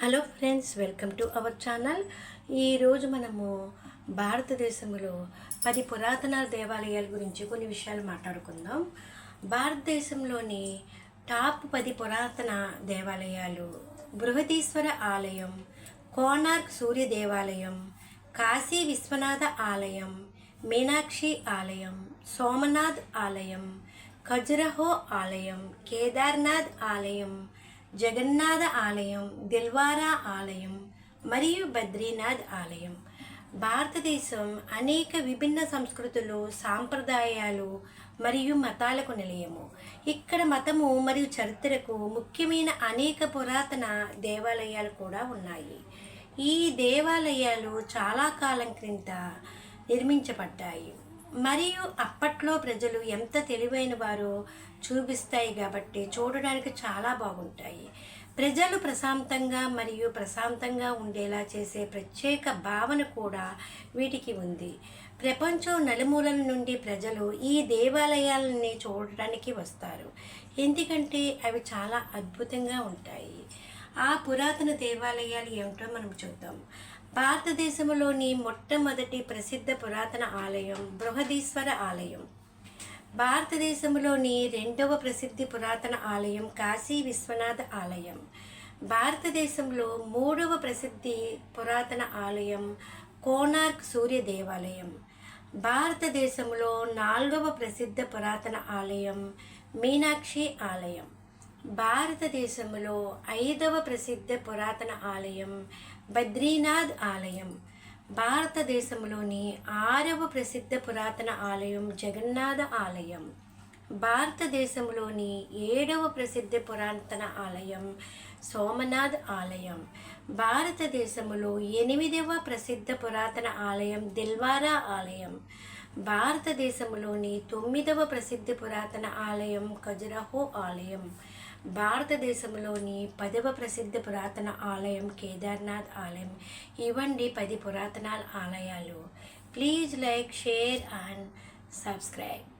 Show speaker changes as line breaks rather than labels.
Hello friends welcome to our channel. ఈరోజు మనము భారతదేశంలో పది పురాతన దేవాలయాల గురించి కొన్ని విషయాలు మాట్లాడుకుందాం. భారతదేశంలోని టాప్ పది పురాతన దేవాలయాలు బృహదీశ్వర ఆలయం కోనార్క్ సూర్య దేవాలయం కాశీ విశ్వనాథ ఆలయం మీనాక్షి ఆలయం సోమనాథ్ ఆలయం ఖజురహో ఆలయం కేదార్నాథ్ ఆలయం జగన్నాథ ఆలయం దిల్వారా ఆలయం మరియు బద్రీనాథ్ ఆలయం. భారతదేశం అనేక విభిన్న సంస్కృతులు సాంప్రదాయాలు మరియు మతాలకు నిలయము. ఇక్కడ మతము మరియు చరిత్రకు ముఖ్యమైన అనేక పురాతన దేవాలయాలు కూడా ఉన్నాయి. ఈ దేవాలయాలు చాలా కాలం క్రింద నిర్మించబడ్డాయి. మరియు అప్పట్లో ప్రజలు ఎంత తెలివైన వారో చూపిస్తాయి కాబట్టి చూడడానికి చాలా బాగుంటాయి. ప్రజలు ప్రశాంతంగా మరియు ప్రశాంతంగా ఉండేలా చేసే ప్రత్యేక భావన కూడా వీటికి ఉంది. ప్రపంచం నలుమూలల నుండి ప్రజలు ఈ దేవాలయాలని చూడడానికి వస్తారు. ఎందుకంటే అవి చాలా అద్భుతంగా ఉంటాయి. ఆ పురాతన దేవాలయాలు ఏమిటో మనం చూద్దాం. భారతదేశంలోని మొట్టమొదటి ప్రసిద్ధ పురాతన ఆలయం బృహదీశ్వర ఆలయం. భారతదేశంలోని రెండవ ప్రసిద్ధి పురాతన ఆలయం కాశీ విశ్వనాథ ఆలయం. భారతదేశంలో మూడవ ప్రసిద్ధి పురాతన ఆలయం కోనార్క్ సూర్య దేవాలయం. భారతదేశంలో నాలుగవ ప్రసిద్ధ పురాతన ఆలయం మీనాక్షి ఆలయం. భారతదేశంలో ఐదవ ప్రసిద్ధ పురాతన ఆలయం బద్రీనాథ్ ఆలయం. భారతదేశంలోని ఆరవ ప్రసిద్ధ పురాతన ఆలయం జగన్నాథ ఆలయం. భారతదేశంలోని ఏడవ ప్రసిద్ధ పురాతన ఆలయం సోమనాథ్ ఆలయం. భారతదేశంలో ఎనిమిదవ ప్రసిద్ధ పురాతన ఆలయం దిల్వారా ఆలయం. భారతదేశంలోని తొమ్మిదవ ప్రసిద్ధ పురాతన ఆలయం ఖజురహో ఆలయం. భారతదేశంలోని పదవ ప్రసిద్ధ పురాతన ఆలయం కేదార్నాథ్ ఆలయం. ఇవండి పది పురాతన ఆలయాలు. Please like share and subscribe.